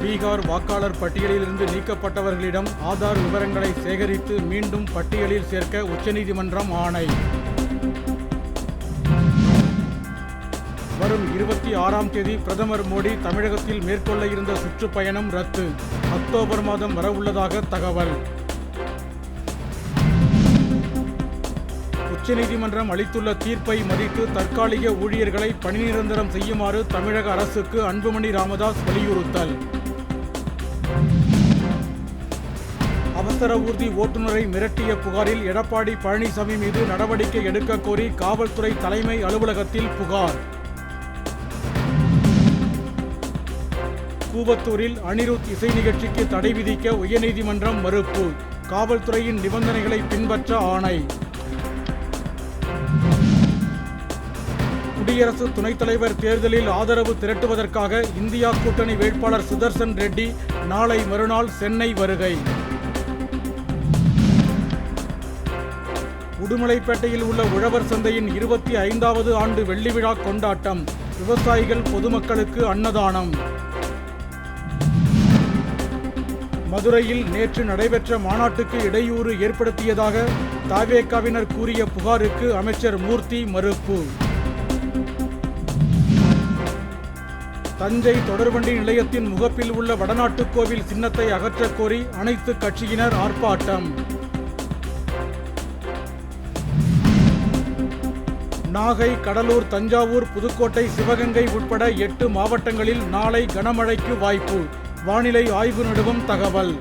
பீகார் வாக்காளர் பட்டியலிலிருந்து நீக்கப்பட்டவர்களிடம் ஆதார் விவரங்களை சேகரித்து மீண்டும் பட்டியலில் சேர்க்க உச்சநீதிமன்றம் ஆணை. வரும் இருபத்தி ஆறாம் தேதி பிரதமர் மோடி தமிழகத்தில் மேற்கொள்ள இருந்த சுற்றுப்பயணம் ரத்து. அக்டோபர் மாதம் வரவுள்ளதாக தகவல். உச்சநீதிமன்றம் அளித்துள்ள தீர்ப்பை மதித்து தற்காலிக ஊழியர்களை பணி நிரந்தரம் செய்யுமாறு தமிழக அரசுக்கு அன்புமணி ராமதாஸ் வலியுறுத்தல். அவசர ஊர்தி ஓட்டுநரை மிரட்டிய புகாரில் எடப்பாடி பழனிசாமி மீது நடவடிக்கை எடுக்க கோரி காவல்துறை தலைமை அலுவலகத்தில் புகார். கூவத்தூரில் அனிருத் இசை நிகழ்ச்சிக்கு தடை விதிக்க உயர்நீதிமன்றம் மறுப்பு. காவல்துறையின் நிபந்தனைகளை பின்பற்ற ஆணை. குடியரசு துணைத் தலைவர் தேர்தலில் ஆதரவு திரட்டுவதற்காக இந்தியா கூட்டணி வேட்பாளர் சுதர்சன் ரெட்டி நாளை மறுநாள் சென்னை வருகை. உடுமலைப்பேட்டையில் உள்ள உழவர் சந்தையின் இருபத்தி ஐந்தாவது ஆண்டு வெள்ளி விழா கொண்டாட்டம். விவசாயிகள் பொதுமக்களுக்கு அன்னதானம். மதுரையில் நேற்று நடைபெற்ற மாநாட்டுக்கு இடையூறு ஏற்படுத்தியதாக தாவேக்காவினர் கூறிய புகாருக்கு அமைச்சர் மூர்த்தி மறுப்பு. தஞ்சை தொடர்வண்டி நிலையத்தின் முகப்பில் உள்ள வடநாட்டுக் கோவில் சின்னத்தை அகற்றக் கோரி அனைத்து கட்சியினர் ஆர்ப்பாட்டம். நாகை கடலூர் தஞ்சாவூர் புதுக்கோட்டை சிவகங்கை உட்பட எட்டு மாவட்டங்களில் நாளை கனமழைக்கு வாய்ப்பு. வானிலை ஆய்வு நிறுவம் தகவல்.